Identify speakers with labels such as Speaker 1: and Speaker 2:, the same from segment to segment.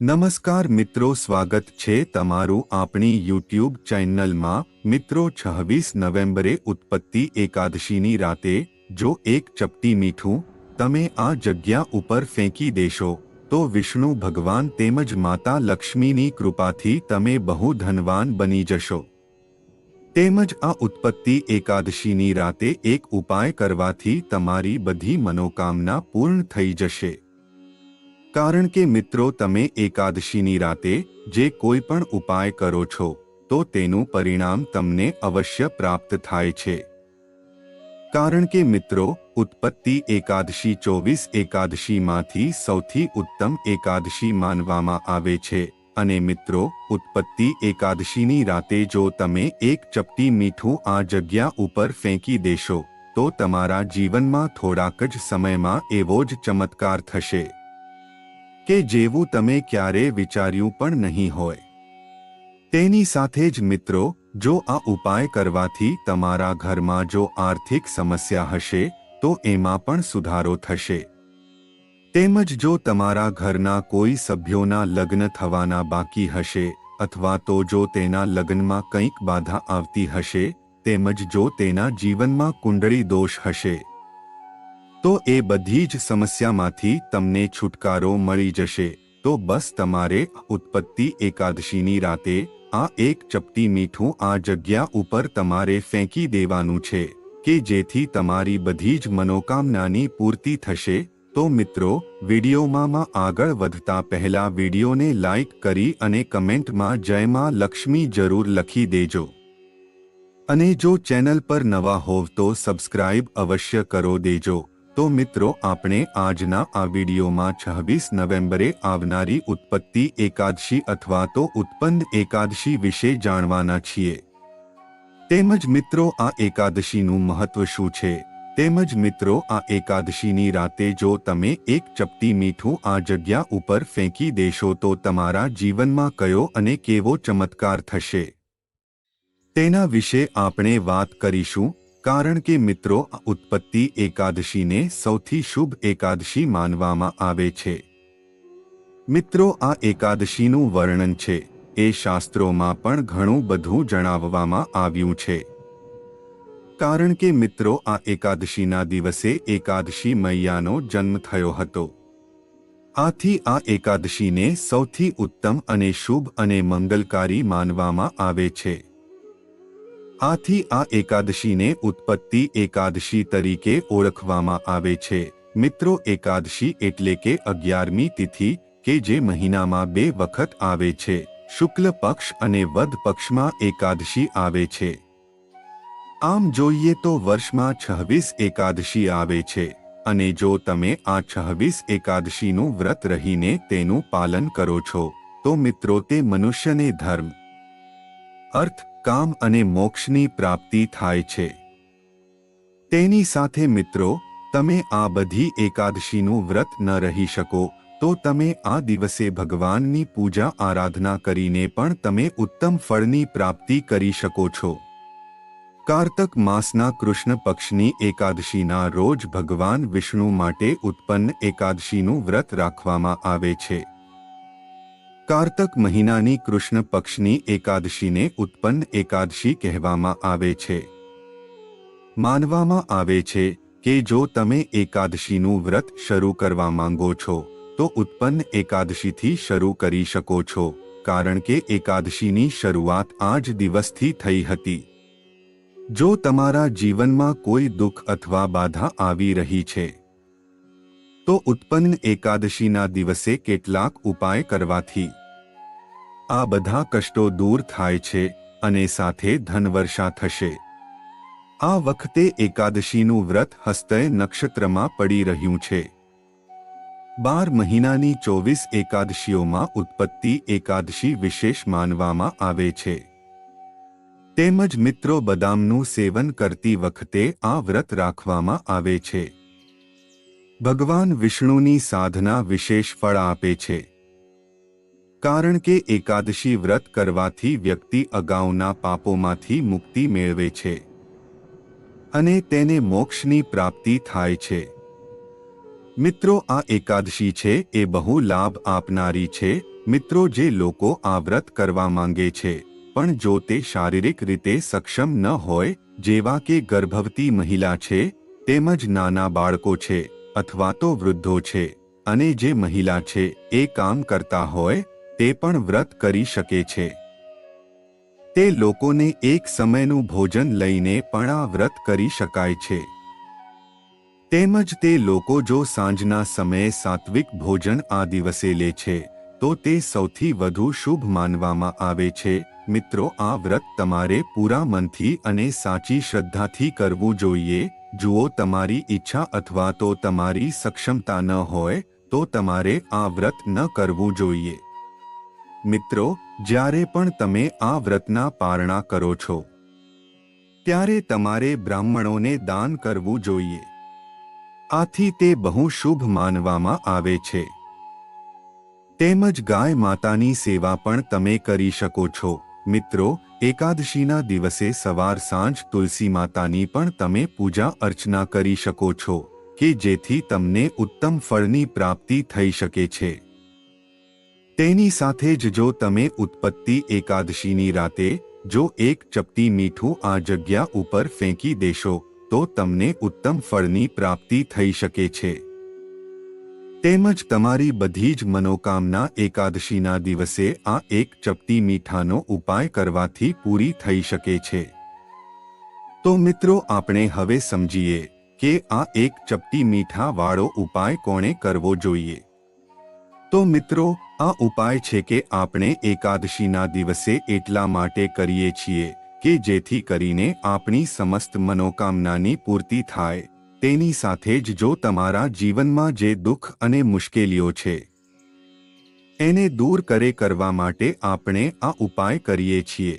Speaker 1: નમસ્કાર મિત્રો, સ્વાગત છે તમારું આપણી યુટ્યુબ ચેનલમાં. મિત્રો, છવ્વીસ નવેમ્બરે ઉત્પત્તિ એકાદશીની રાતે, જો એક ચપટી મીઠું તમે આ જગ્યા ઉપર ફેંકી દેશો, તો વિષ્ણુ ભગવાન તેમજ માતા લક્ષ્મીની કૃપાથી તમે બહુ ધનવાન બની જશો. તેમજ આ ઉત્પત્તિ એકાદશીની રાતે એક ઉપાય કરવાથી તમારી બધી મનોકામના પૂર્ણ થઈ જશે. કારણ કે મિત્રો તમે એકાદશીની રાતે જે કોઈ પણ ઉપાય કરો છો, તો તેનું પરિણામ તમને અવશ્ય પ્રાપ્ત થાય છે. કારણ કે મિત્રો, ઉત્પત્તિ એકાદશી ચોવીસ એકાદશીમાંથી સૌથી ઉત્તમ એકાદશી માનવામાં આવે છે. અને મિત્રો, ઉત્પત્તિ એકાદશીની રાતે જો તમે એક ચપટી મીઠું આ જગ્યા ઉપર ફેંકી દેશો, તો તમારા જીવનમાં થોડાક જ સમયમાં એવો જ ચમત્કાર થશે. કે જેવું તમે ક્યારે વિચાર્યું પણ નહીં હોય. તેની સાથે જ મિત્રો, જો આ ઉપાય કરવાથી તમારા ઘરમાં જો આર્થિક સમસ્યા હશે, તો એમાં પણ સુધારો થશે. તેમજ જો તમારા ઘરના કોઈ સભ્યોના લગ્ન થવાના બાકી હશે, અથવા તો જો તેના લગ્નમાં કંઈક બાધા આવતી હશે, તેમજ જો તેના જીવનમાં કુંડળી દોષ હશે તો એ બધી જ સમસ્યામાંથી તમને છુટકારો મળી જશે. તો બસ તમારે ઉત્પત્તિ એકાદશીની રાતે આ એક ચપટી મીઠું આ જગ્યા ઉપર તમારે ફેંકી દેવાનું છે કે જેથી તમારી બધી જ મનોકામનાની પૂર્તિ થશે. તો મિત્રો વિડીયોમાં આગળ વધતા પહેલા વિડીયોને લાઇક કરી અને કમેન્ટમાં જયમાં લક્ષ્મી જરૂર લખી દેજો. અને જો ચેનલ પર નવા હોવ તો સબસ્ક્રાઇબ અવશ્ય કરો દેજો. તો મિત્રો, આપણે આજના આ વિડીયોમાં છવ્વીસ નવેમ્બરે આવનારી ઉત્પત્તિ એકાદશી અથવા તો ઉત્પન્ન એકાદશી વિશે જાણવાના છીએ. તેમજ મિત્રો, આ એકાદશીનું મહત્વ શું છે? તેમજ મિત્રો, આ એકાદશીની રાતે જો તમે એક ચપટી મીઠું આ જગ્યા ઉપર ફેંકી દેશો તો તમારા જીવનમાં કયો અને કેવો ચમત્કાર થશે? તેના વિશે આપણે વાત કરીશું. કારણ કે મિત્રો ઉત્પત્તિ એકાદશીને સૌથી શુભ એકાદશી માનવામાં આવે છે. મિત્રો, આ એકાદશીનું વર્ણન છે. એ શાસ્ત્રોમાં પણ ઘણું બધું જણાવવામાં આવ્યું છે. કારણ કે મિત્રો, આ એકાદશીના દિવસે એકાદશી મૈયાનો જન્મ થયો હતો. આથી આ એકાદશીને સૌથી ઉત્તમ અને શુભ અને મંગલકારી માનવામાં આવે છે. આથી આ એકાદશીને ઉત્પત્તિ એકાદશી તરીકે ઓળખવામાં આવે છે. મિત્રો, એકાદશી એટલે કે અગિયારમી તિથિ, કે જે મહિનામાં બે વખત આવે છે. શુક્લ પક્ષ અને વદ પક્ષમાં એકાદશી આવે છે. આમ જોઈએ તો વર્ષમાં છવ્વીસ એકાદશી આવે છે. અને જો તમે આ છવ્વીસ એકાદશીનું વ્રત રહીને તેનું પાલન કરો છો, તો મિત્રો, તે મનુષ્યને ધર્મ અર્થ, કામ અને મોક્ષની પ્રાપ્તિ થાય છે. તેની સાથે મિત્રો, તમે આ બધી એકાદશીનું વ્રત ન રહી શકો, તો તમે આ દિવસે ભગવાનની પૂજા આરાધના કરીને પણ તમે ઉત્તમ ફળની પ્રાપ્તિ કરી શકો છો. કાર્તક માસના કૃષ્ણ પક્ષની એકાદશીના રોજ ભગવાન વિષ્ણુ માટે ઉત્પન્ન એકાદશીનું વ્રત રાખવામાં આવે છે. કારતક મહિનાની કૃષ્ણ પક્ષની એકાદશીને ઉત્પન્ન એકાદશી કહેવામાં આવે છે. માનવામાં આવે છે કે જો તમે એકાદશીનું વ્રત શરૂ કરવા માંગો છો, તો ઉત્પન્ન એકાદશીથી શરૂ કરી શકો છો, કારણ કે એકાદશીની શરૂઆત આજ દિવસથી થઈ હતી. જો તમારા જીવનમાં કોઈ દુઃખ અથવા બાધા આવી રહી છે તો ઉત્પન્ન એકાદશીના દિવસે કેટલાક ઉપાય કરવાથી. આ બધા કષ્ટો દૂર થાય છે અને સાથે ધનવર્ષા થશે. આ વખતે એકાદશીનું વ્રત હસ્તય નક્ષત્રમાં પડી રહ્યું છે. બાર મહિનાની ચોવીસ એકાદશીઓમાં ઉત્પત્તિ એકાદશી વિશેષ માનવામાં આવે છે. તેમજ મિત્રો બદામનું સેવન કરતી વખતે આ વ્રત રાખવામાં આવે છે. ભગવાન વિષ્ણુની સાધના વિશેષ ફળ આપે છે. કારણ કે એકાદશી વ્રત કરવાથી વ્યક્તિ અગાઉના પાપોમાંથી મુક્તિ મેળવે છે. અને તેને મોક્ષની પ્રાપ્તિ થાય છે. મિત્રો, આ એકાદશી છે એ બહુ લાભ આપનારી છે. મિત્રો, જે લોકો આ વ્રત કરવા માંગે છે, પણ જો તે શારીરિક રીતે સક્ષમ ન હોય, જેવા કે ગર્ભવતી મહિલા છે, તેમજ નાના બાળકો છે અથવા તો વૃદ્ધો છે અને જે મહિલા છે, એ કામ કરતા હોય, તે પણ વ્રત કરી શકે છે. તે લોકોને એક સમયનું ભોજન લઈને પણ આ વ્રત કરી શકાય છે. તેમજ તે લોકો જો સાંજના સમયે સાત્વિક ભોજન આ દિવસે લે છે, તો તે સૌથી વધુ શુભ માનવામાં આવે છે. મિત્રો, આ વ્રત તમારે પૂરા મનથી અને સાચી શ્રદ્ધાથી કરવું જોઈએ જુઓ, તમારી ઈચ્છા અથવા તો તમારી સક્ષમતા ન હોય, તો તમારે આ વ્રત ન કરવું જોઈએ. મિત્રો, જ્યારે પણ તમે આ વ્રતના પારણા કરો છો, ત્યારે તમારે બ્રાહ્મણોને દાન કરવું જોઈએ. આથી તે બહુ શુભ માનવામાં આવે છે. તેમજ ગાય માતાની સેવા પણ તમે કરી શકો છો. મિત્રો એકાદશીના દિવસે સવાર સાંજ તુલસી માતાની પણ તમે પૂજા અર્ચના કરી શકો છો, કે જેથી તમને ઉત્તમ ફળની પ્રાપ્તિ થઈ શકે છે. તેની સાથે જ જો તમે ઉત્પત્તિ એકાદશીની રાતે, જો એક ચપટી મીઠું આ જગ્યા ઉપર ફેંકી દેશો, તો તમને ઉત્તમ ફળની પ્રાપ્તિ થઈ શકે છે. તેમજ તમારી બધી જ મનોકામના એકાદશીના દિવસે આ એક ચપટી મીઠાનો ઉપાય કરવાથી પૂરી થઈ શકે છે. તો મિત્રો, આપણે હવે સમજીએ કે આ એક ચપટી મીઠા વાળો ઉપાય કોણે કરવો જોઈએ. તો મિત્રો, આ ઉપાય છે કે આપણે એકાદશીના દિવસે એટલા માટે કરીએ છીએ કે જેથી કરીને આપણી સમસ્ત મનોકામનાની પૂર્તિ થાય. તેની સાથે જ જો તમારા જીવનમાં જે દુઃખ અને મુશ્કેલીઓ છે, એને દૂર કરે કરવા માટે આપણે આ ઉપાય કરીએ છીએ.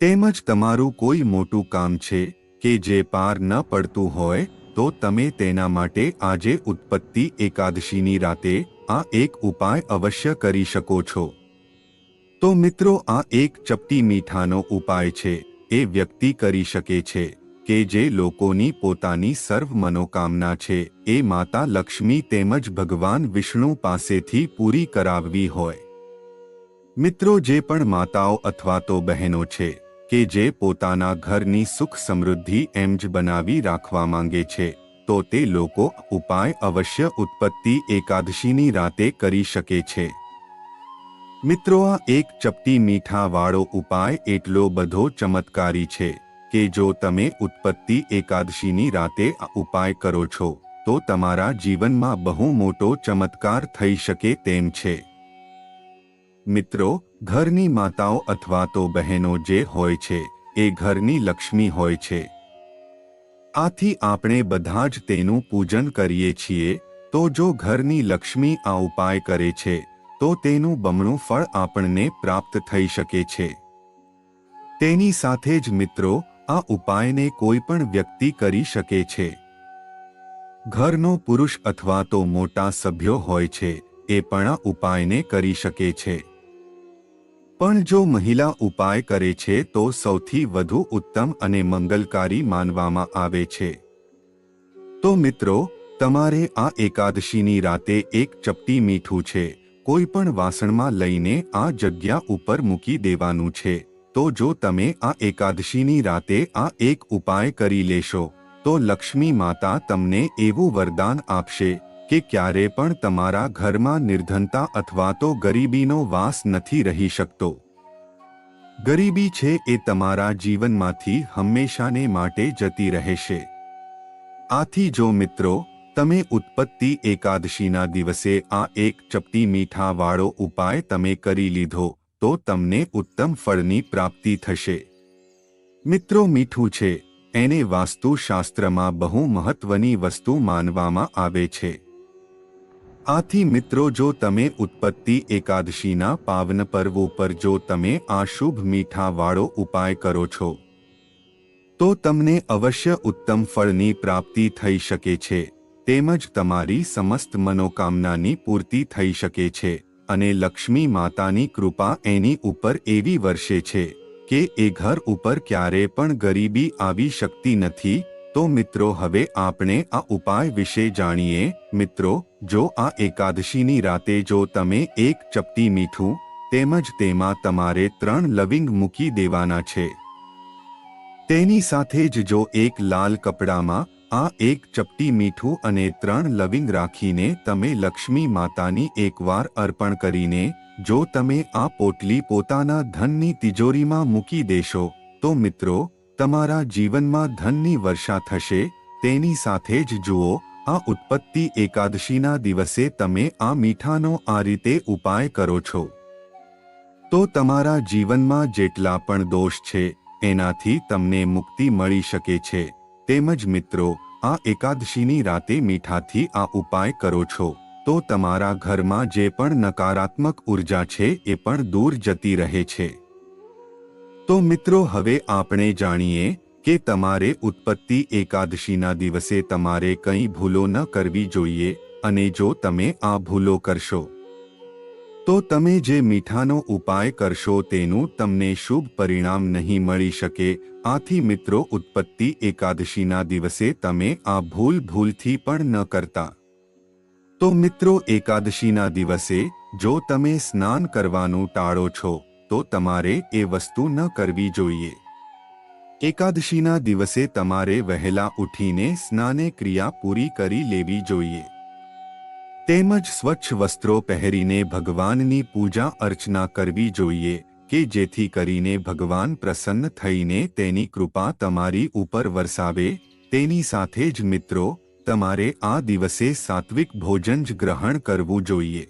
Speaker 1: તેમજ તમારું કોઈ મોટું કામ છે કે જે પાર ન પડતું હોય, તો તમે તેના માટે આજે ઉત્પત્તિ એકાદશીની રાતે આ એક ઉપાય અવશ્ય કરી શકો છો. તો મિત્રો આ એક ચપટી મીઠાનો ઉપાય છે, એ વ્યક્તિ કરી શકે છે. કે જે લોકોની પોતાની સર્વ મનોકામના છે, એ માતા લક્ષ્મી તેમજ ભગવાન વિષ્ણુ પાસેથી પૂરી કરાવવી હોય. મિત્રો, જે પણ માતાઓ અથવા તો બહેનો છે, કે જે પોતાના ઘરની સુખ સમૃદ્ધિ એમ જ બનાવી રાખવા માંગે છે, તો તે લોકો ઉપાય અવશ્ય ઉત્પત્તિ એકાદશીની રાતે કરી શકે છે. મિત્રો, આ એક ચપટી મીઠા વાળો ઉપાય એટલો બધો ચમત્કારી છે. કે જો તમે ઉત્પત્તિ એકાદશીની રાતે ઉપાય કરો છો, તો તમારા જીવનમાં બહુ મોટો ચમત્કાર થઈ શકે તેમ છે. મિત્રો, ઘરની માતાઓ અથવા તો બહેનો જે હોય છે, એ ઘરની લક્ષ્મી હોય છે. આથી આપણે બધા જ તેનું પૂજન કરીએ છીએ, તો જો ઘરની લક્ષ્મી આ ઉપાય કરે છે, તો તેનું બમણું ફળ આપણને પ્રાપ્ત થઈ શકે છે. તેની સાથે જ મિત્રો આ ઉપાયને કોઈ પણ વ્યક્તિ કરી શકે છે. ઘરનો પુરુષ અથવા તો મોટા સભ્યો હોય છે, એ પણ આ ઉપાયને કરી શકે છે. પણ જો મહિલા ઉપાય કરે છે, તો સૌથી વધુ ઉત્તમ અને મંગલકારી માનવામાં આવે છે. તો મિત્રો, તમારે આ એકાદશીની રાતે એક ચપટી મીઠું છે, કોઈ પણ વાસણમાં લઈને આ જગ્યા ઉપર મૂકી દેવાનું છે. તો જો તમે આ એકાદશીની રાતે આ એક ઉપાય કરી લેશો, તો લક્ષ્મી માતા તમને એવું વરદાન આપશે કે ક્યારે પણ તમારા ઘરમાં નિર્ધનતા અથવા તો ગરીબીનો વાસ નથી રહી શકતો. ગરીબી છે એ તમારા જીવનમાંથી હંમેશાને માટે જતી રહેશે. આથી જો મિત્રો, તમે ઉત્પત્તિ એકાદશીના દિવસે આ એક ચપટી મીઠાવાળો ઉપાય તમે કરી લીધો તો તમને ઉત્તમ ફળની પ્રાપ્તિ થશે. મિત્રો મીઠું છે, એને વાસ્તુશાસ્ત્રમાં બહુ મહત્વની વસ્તુ માનવામાં આવે છે. આથી મિત્રો જો તમે ઉત્પત્તિ એકાદશીના પાવન પર્વ ઉપર જો તમે આ શુભ મીઠાવાળો ઉપાય કરો છો, તો તમને અવશ્ય ઉત્તમ ફળની પ્રાપ્તિ થઈ શકે છે, તેમજ તમારી સમસ્ત મનોકામનાની પૂર્તિ થઈ શકે છે. અને લક્ષ્મી માતાની કૃપા એની ઉપર એવી વર્ષે છે કે એ ઘર ઉપર ક્યારે પણ ગરીબી આવી શકતી નથી, તો મિત્રો હવે આપણે આ ઉપાય વિશે જાણીએ. મિત્રો, જો આ એકાદશીની રાતે જો તમે એક ચપટી મીઠું, તેમજ તેમાં તમારે ત્રણ લવિંગ મૂકી દેવાના છે. તેની સાથે જ જો એક લાલ કપડામાં આ એક ચપટી મીઠું અને ત્રણ લવિંગ રાખીને તમે લક્ષ્મી માતાની એકવાર અર્પણ કરીને, જો તમે આ પોટલી પોતાના ધનની તિજોરીમાં મૂકી દેશો, તો મિત્રો, તમારા જીવનમાં ધનની વર્ષા થશે, તેની સાથે જ જુઓ, આ ઉત્પત્તિ એકાદશીના દિવસે તમે આ મીઠાનો આ રીતે ઉપાય કરો છો. તો તમારા જીવનમાં જેટલા પણ દોષ છે, એનાથી તમને મુક્તિ મળી શકે છે. તેમજ મિત્રો, આ એકાદશીની રાતે મીઠાથી આ ઉપાય કરો છો. તો તમારા ઘરમાં જે પણ નકારાત્મક ઊર્જા છે એ પણ દૂર જતી રહે છે. તો મિત્રો, હવે આપણે જાણીએ કે તમારે ઉત્પત્તિ એકાદશીના દિવસે તમારે કંઈ ભૂલો ન કરવી જોઈએ, અને જો તમે આ ભૂલો કરશો તો તમે જે મીઠાનો ઉપાય કરશો તેનું તમને શુભ પરિણામ નહીં મળી શકે. આથી મિત્રો, ઉત્પત્તિ એકાદશીના દિવસે તમે આ ભૂલ ભૂલથી પણ ન કરતા. તો મિત્રો, એકાદશીના દિવસે જો તમે સ્નાન કરવાનું ટાળો છો, તો તમારે એ વસ્તુ ન કરવી જોઈએ. એકાદશીના દિવસે તમારે વહેલા ઉઠીને સ્નાને ક્રિયા પૂરી કરી લેવી જોઈએ. તેમજ સ્વચ્છ વસ્ત્રો પહેરીને ભગવાનની પૂજા અર્ચના કરવી જોઈએ કે જેથી કરીને ભગવાન પ્રસન્ન થઈને તેની કૃપા તમારી ઉપર વરસાવે. તેની સાથે જ મિત્રો, તમારે આ દિવસે સાત્વિક ભોજન જ ગ્રહણ કરવું જોઈએ.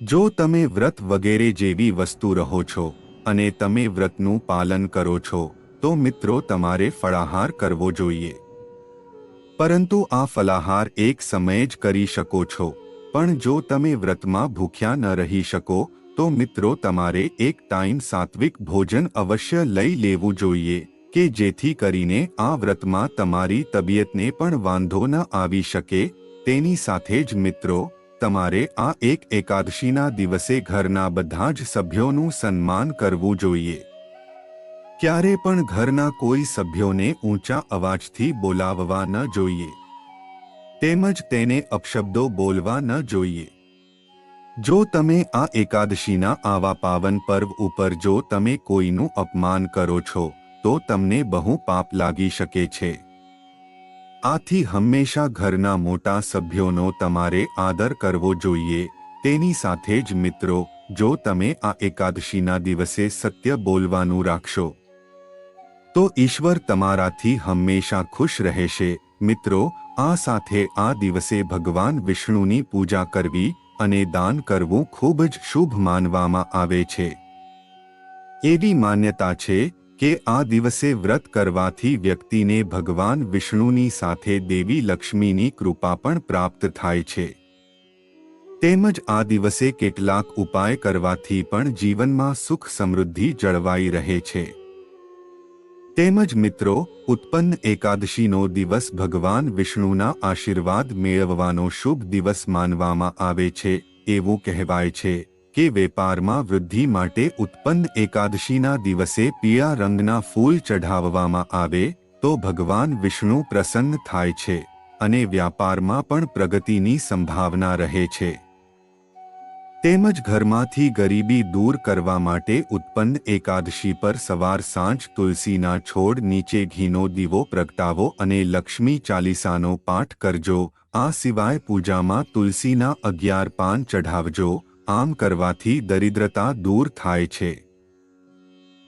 Speaker 1: જો તમે વ્રત વગેરે જેવી વસ્તુ રહો છો અને તમે વ્રતનું પાલન કરો છો, તો મિત્રો તમારે ફળાહાર કરવો જોઈએ. પરંતુ આ ફલાહાર એક સમયે જ કરી શકો છો. પણ જો તમે વ્રતમાં ભૂખ્યા ન રહી શકો, તો મિત્રો તમારે એક ટાઈમ સાત્વિક ભોજન અવશ્ય લઈ લેવું જોઈએ, કે જેથી કરીને આ વ્રતમાં તમારી તબિયતને પણ વાંધો ન આવી શકે. તેની સાથે જ મિત્રો, તમારે આ એક એકાદશીના દિવસે ઘરના બધા જ સભ્યોનું સન્માન કરવું જોઈએ. ક્યારે પણ ઘરના કોઈ સભ્યોને ઊંચા અવાજથી બોલાવવા ન જોઈએ. તેમજ તેને અપશબ્દો બોલવા ન જોઈએ. જો તમે આ એકાદશીના આવા પાવન પર્વ ઉપર જો તમે કોઈનું અપમાન કરો છો, તો તમને બહુ પાપ લાગી શકે છે. આથી હંમેશા ઘરના મોટા સભ્યોનો તમારે આદર કરવો જોઈએ. તેની સાથે જ મિત્રો, જો તમે આ એકાદશીના દિવસે સત્ય બોલવાનું રાખશો તો ઈશ્વર તમારાથી હંમેશા ખુશ રહેશે. મિત્રો, આ સાથે આ દિવસે ભગવાન વિષ્ણુની પૂજા કરવી અને દાન કરવું ખૂબ જ શુભ માનવામાં આવે છે. એવી માન્યતા છે કે આ દિવસે વ્રત કરવાથી વ્યક્તિને ભગવાન વિષ્ણુની સાથે દેવી લક્ષ્મીની કૃપા પણ પ્રાપ્ત થાય છે. તેમજ આ દિવસે કેટલાક ઉપાય કરવાથી પણ જીવનમાં સુખ સમૃદ્ધિ જળવાઈ રહે છે. તેમજ મિત્રો, ઉત્પન્ન એકાદશીનો દિવસ ભગવાન વિષ્ણુના આશીર્વાદ મેળવવાનો શુભ દિવસ માનવામાં આવે છે, એવું કહેવાય છે કે વેપારમાં વૃદ્ધિ માટે ઉત્પન્ન એકાદશીના દિવસે પીળા રંગના ફૂલ ચઢાવવામાં આવે, તો ભગવાન વિષ્ણુ પ્રસન્ન થાય છે અને વ્યાપારમાં પણ પ્રગતિની સંભાવના રહે છે. તેમજ ઘરમાંથી ગરીબી દૂર કરવા માટે ઉત્પન્ન એકાદશી પર સવાર સાંજ તુલસીના છોડ, નીચે ઘીનો દીવો પ્રગટાવો અને લક્ષ્મી ચાલીસાનો પાઠ કરજો. આ સિવાય પૂજામાં તુલસીના અગિયાર પાન ચઢાવજો. આમ કરવાથી દરિદ્રતા દૂર થાય છે.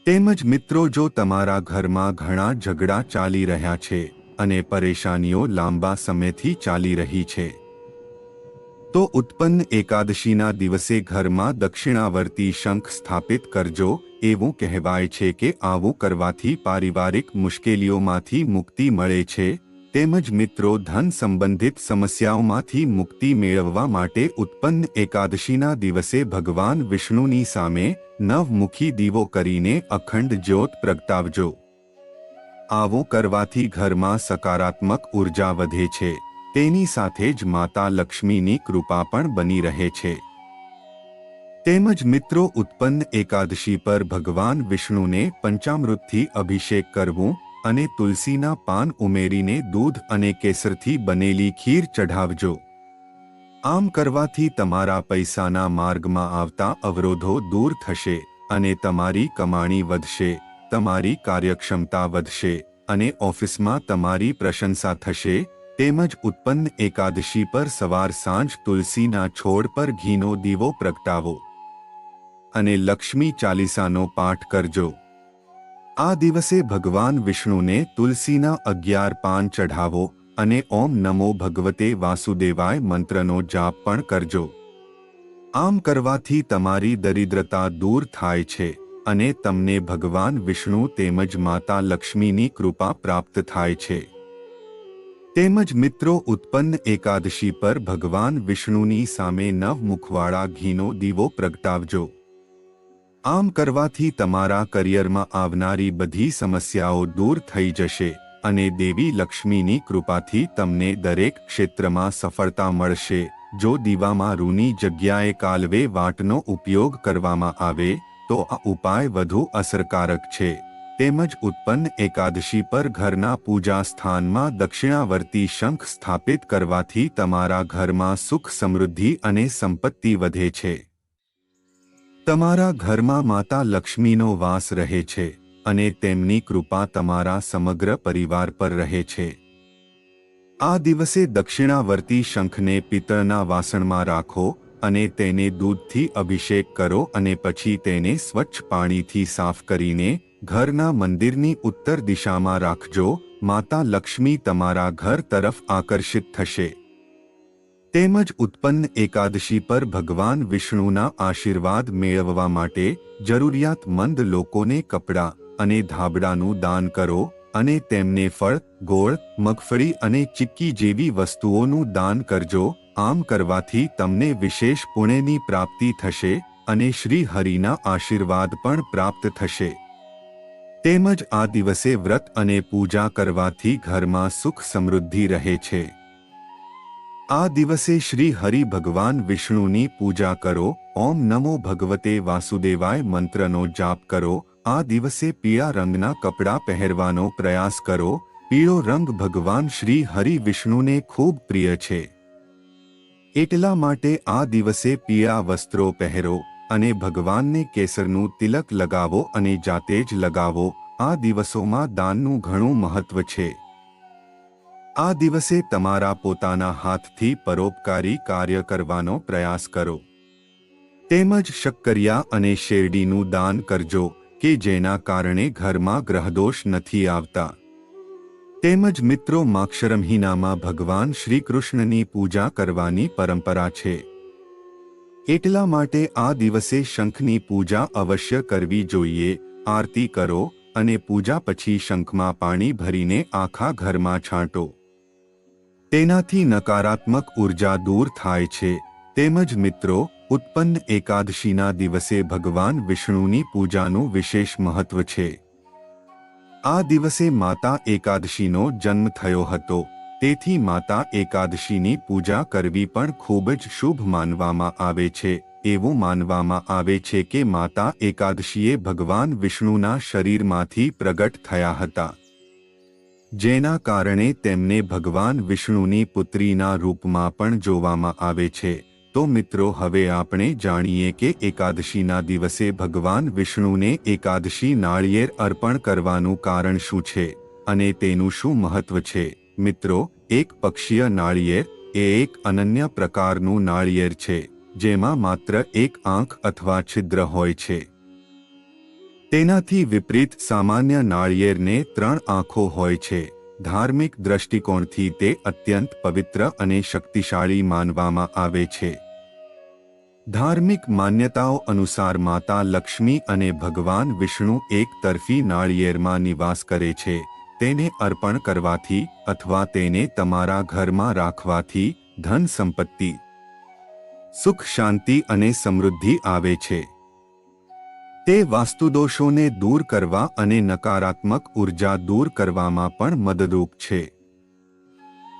Speaker 1: તેમજ મિત્રો, જો તમારા ઘરમાં ઘણા ઝઘડા ચાલી રહ્યા છે અને પરેશાનીઓ લાંબા સમયથી ચાલી રહી છે તો ઉત્પન્ન એકાદશીના દિવસે ઘરમાં દક્ષિણાવર્તી શંખ સ્થાપિત કરજો, એવું કહેવાય છે કે આવું કરવાથી પારિવારિક મુશ્કેલીઓમાંથી મુક્તિ મળે છે, તેમજ મિત્રો ધન સંબંધિત સમસ્યાઓમાંથી મુક્તિ મેળવવા માટે ઉત્પન્ન એકાદશીના દિવસે ભગવાન વિષ્ણુની સામે નવમુખી દીવો કરીને અખંડ જ્યોત પ્રગટાવજો. આવું કરવાથી ઘરમાં સકારાત્મક ઊર્જા વધે છે. તેની સાથે જ માતા લક્ષ્મીની કૃપા પણ બની રહે છે. તેમજ મિત્રો ઉત્પન્ન એકાદશી પર ભગવાન વિષ્ણુને પંચામૃતથી અભિષેક કરવું અને તુલસીના પાન ઉમેરીને દૂધ અને કેસરથી બનેલી ખીર ચઢાવજો. આમ કરવાથી તમારા પૈસાના માર્ગમાં આવતા અવરોધો દૂર થશે અને તમારી કમાણી વધશે, તમારી કાર્યક્ષમતા વધશે અને ઓફિસમાં તમારી પ્રશંસા થશે તેમજ ઉત્પન્ન એકાદશી પર સવાર સાંજ તુલસીના છોડ પર ઘીનો દીવો પ્રગટાવો. અને લક્ષ્મી ચાલીસાનો પાઠ કરજો. આ દિવસે ભગવાન વિષ્ણુને તુલસીના અગિયાર પાન ચઢાવો અને ઓમ નમો ભગવતે વાસુદેવાય મંત્રનો જાપ પણ કરજો. આમ કરવાથી તમારી દરિદ્રતા દૂર થાય છે અને તમને ભગવાન વિષ્ણુ તેમજ માતા લક્ષ્મીની કૃપા પ્રાપ્ત થાય છે. તેમજ મિત્રો ઉત્પન્ન એકાદશી પર ભગવાન વિષ્ણુની સામે નવ મુખવાળા ઘીનો દીવો પ્રગટાવજો. આમ કરવાથી તમારા કરિયરમાં આવનારી બધી સમસ્યાઓ દૂર થઈ જશે અને દેવી લક્ષ્મીની કૃપાથી તમને દરેક ક્ષેત્રમાં સફળતા મળશે. જો દીવામાં રૂની જગ્યાએ કાલવે વાટનો ઉપયોગ કરવામાં આવે, તો આ ઉપાય વધુ અસરકારક છે. તેમજ ઉત્પન્ન એકાદશી પર ઘરના પૂજા સ્થાનમાં દક્ષિણાવર્તી શંખ સ્થાપિત કરવાથી તમારા ઘરમાં સુખ સમૃદ્ધિ અને સંપત્તિ વધે છે. તમારા ઘરમાં માતા લક્ષ્મીનો વાસ રહે છે અને તેમની કૃપા તમારા સમગ્ર પરિવાર પર રહે છે. આ દિવસે દક્ષિણાવર્તી શંખને પિત્તળના વાસણમાં રાખો અને તેને દૂધથી અભિષેક કરો અને પછી તેને સ્વચ્છ પાણીથી સાફ કરીને ઘરના મંદિરની ઉત્તર દિશામાં રાખજો, માતા લક્ષ્મી તમારા ઘર તરફ આકર્ષિત થશે. તેમજ ઉત્પન્ન એકાદશી પર ભગવાન વિષ્ણુના આશીર્વાદ મેળવવા માટે જરૂરિયાતમંદ લોકોને કપડાં અને ધાબડાનું દાન કરો અને તેમને ફળ, ગોળ, મગફળી અને ચિક્કી જેવી વસ્તુઓનું દાન કરજો. આમ કરવાથી તમને વિશેષ પુણ્યની પ્રાપ્તિ થશે અને શ્રી હરિના આશીર્વાદ પણ પ્રાપ્ત થશે. તેમજ આ દિવસે વ્રત અને પૂજા કરવાથી ઘરમાં સુખ સમૃદ્ધિ રહે છે. આ દિવસે શ્રી હરિ ભગવાન વિષ્ણુની પૂજા કરો, ઓમ નમો ભગવતે વાસુદેવાય મંત્રનો જાપ કરો, આ દિવસે પીળા રંગના કપડાં પહેરવાનો પ્રયાસ કરો, પીળો રંગ ભગવાન શ્રી હરિ વિષ્ણુને ખૂબ પ્રિય છે. એટલા માટે આ દિવસે પીળા વસ્ત્રો પહેરો. અને ભગવાનને કેસરનું તિલક લગાવો અને જાતે જ લગાવો. આ દિવસોમાં દાનનું ઘણું મહત્વ છે. આ દિવસે તમારા પોતાના હાથથી પરોપકારી કાર્ય કરવાનો પ્રયાસ કરો. તેમજ શક્કરિયા અને શેરડીનું દાન કરજો, કે જેના કારણે ઘરમાં ગ્રહદોષ નથી આવતા. તેમજ મિત્રો માક્ષર મહિનામાં ભગવાન શ્રી કૃષ્ણની પૂજા કરવાની પરંપરા છે. એટલા માટે આ દિવસે શંખની પૂજા અવશ્ય કરવી જોઈએ. આરતી કરો અને પૂજા પછી શંખમાં પાણી ભરીને આખા ઘરમાં છાંટો. તેનાથી નકારાત્મક ઊર્જા દૂર થાય છે. તેમજ મિત્રો, ઉત્પન્ન એકાદશીના દિવસે ભગવાન વિષ્ણુની પૂજાનું વિશેષ મહત્વ છે. આ દિવસે માતા એકાદશીનો જન્મ થયો હતો. તેથી માતા એકાદશીની પૂજા કરવી પણ ખૂબ જ શુભ માનવામાં આવે છે. એવું માનવામાં આવે છે કે માતા એકાદશીએ ભગવાન વિષ્ણુના શરીરમાંથી પ્રગટ થયા હતા. જેના કારણે તેમને ભગવાન વિષ્ણુની પુત્રીના રૂપમાં પણ જોવામાં આવે છે. તો મિત્રો, હવે આપણે જાણીએ કે એકાદશીના દિવસે ભગવાન વિષ્ણુને એકાદશી નાળિયેર અર્પણ કરવાનું કારણ શું છે અને તેનું શું મહત્વ છે? મિત્રો, એક પક્ષીય નાળિયેર એ એક અનન્ય પ્રકારનું નાળિયેર છે, જેમાં માત્ર એક આંખ અથવા છિદ્ર હોય છે. તેનાથી વિપરીત સામાન્ય નાળિયેરને ત્રણ આંખો હોય છે. ધાર્મિક દ્રષ્ટિકોણથી તે અત્યંત પવિત્ર અને શક્તિશાળી માનવામાં આવે છે. ધાર્મિક માન્યતાઓ અનુસાર માતા લક્ષ્મી અને ભગવાન વિષ્ણુ એક તરફી નાળિયેરમાં નિવાસ કરે છે. તેને અર્પણ કરવાથી અથવા તેને તમારા ઘરમાં રાખવાથી ધન સંપત્તિ, સુખ, શાંતિ અને સમૃદ્ધિ આવે છે. તે વાસ્તુદોષોને દૂર કરવા અને નકારાત્મક ઊર્જા દૂર કરવામાં પણ મદદરૂપ છે.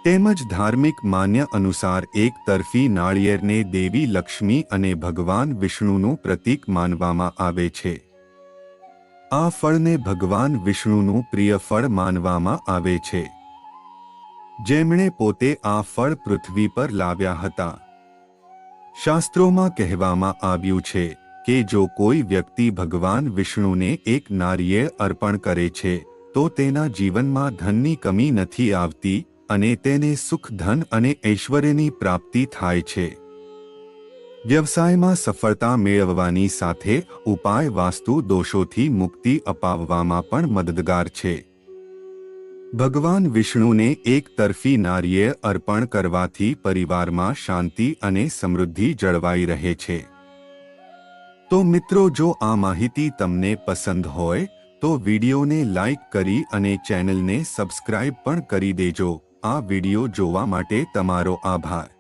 Speaker 1: તેમજ ધાર્મિક માન્ય અનુસાર એક તરફી નાળિયેરને દેવી લક્ષ્મી અને ભગવાન વિષ્ણુનું પ્રતીક માનવામાં આવે છે. આ ફળને ભગવાન વિષ્ણુનું પ્રિય ફળ માનવામાં આવે છે. જેમણે પોતે આ ફળ પૃથ્વી પર લાવ્યા હતા. શાસ્ત્રોમાં કહેવામાં આવ્યું છે કે જો કોઈ વ્યક્તિ ભગવાન વિષ્ણુને એક નારિયેળ અર્પણ કરે છે, તો તેના જીવનમાં ધનની કમી નથી આવતી અને તેને સુખ, ધન અને ઐશ્વર્યની પ્રાપ્તિ થાય છે. વ્યવસાયમાં સફળતા મેળવવાની સાથે ઉપાય વાસ્તુ દોષોથી મુક્તિ અપાવવામાં પણ મદદગાર છે. ભગવાન વિષ્ણુને એક તરફી નારિયેળ અર્પણ કરવાથી પરિવારમાં શાંતિ અને સમૃદ્ધિ જળવાઈ રહે છે. તો મિત્રો, જો આ માહિતી તમને પસંદ હોય, તો વિડીયોને લાઈક કરી અને ચેનલને સબસ્ક્રાઇબ પણ કરી દેજો. આ વીડિયો જોવા માટે તમારો આભાર.